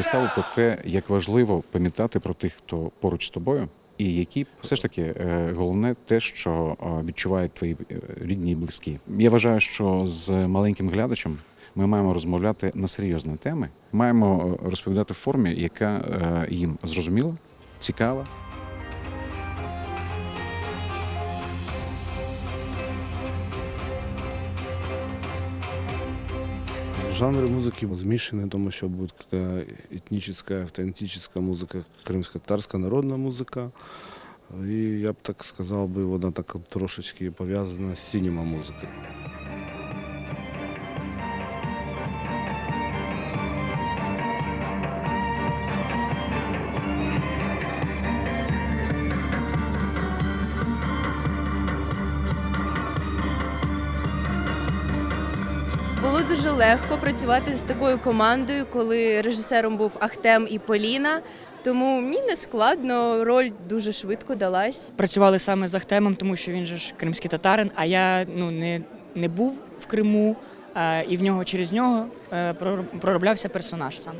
виставу про те, як важливо пам'ятати про тих, хто поруч з тобою, і які все ж таки е, головне те, що е, відчувають твої е, рідні і близькі. Я вважаю, що з маленьким глядачем ми маємо розмовляти на серйозні теми, маємо розповідати в формі, яка їм зрозуміла, цікава. Жанры музыки змешаны, тому что будет какая этническая, автентическая музыка, крымско-татарская народная музыка. И я бы так сказал, бы вона так трошечки пов'язана з синема музикою. Було дуже легко працювати з такою командою, коли режисером був Ахтем і Поліна. Тому мені не складно, роль дуже швидко далась. працювали саме з Ахтемом, тому що він же ж кримський татарин, а я ну, не, не був в Криму, а, і в нього через нього а, пророблявся персонаж саме.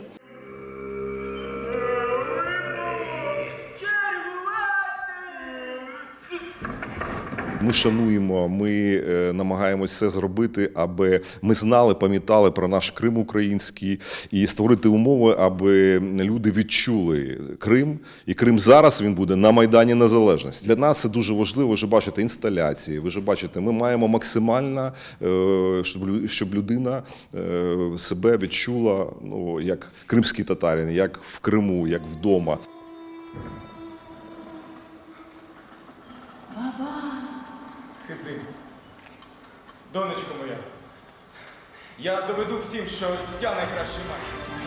Ми шануємо, ми е, намагаємось все зробити, аби ми знали, пам'ятали про наш Крим український і створити умови, аби люди відчули Крим. І Крим зараз він буде на Майдані Незалежності. Для нас це дуже важливо. Ви ж бачите інсталяції. Ви ж бачите, ми маємо максимально, е, щоб людина е, себе відчула ну як кримський татарин, як в Криму, як вдома. Хизин, донечко моя, я доведу всім, що я найкращий мать.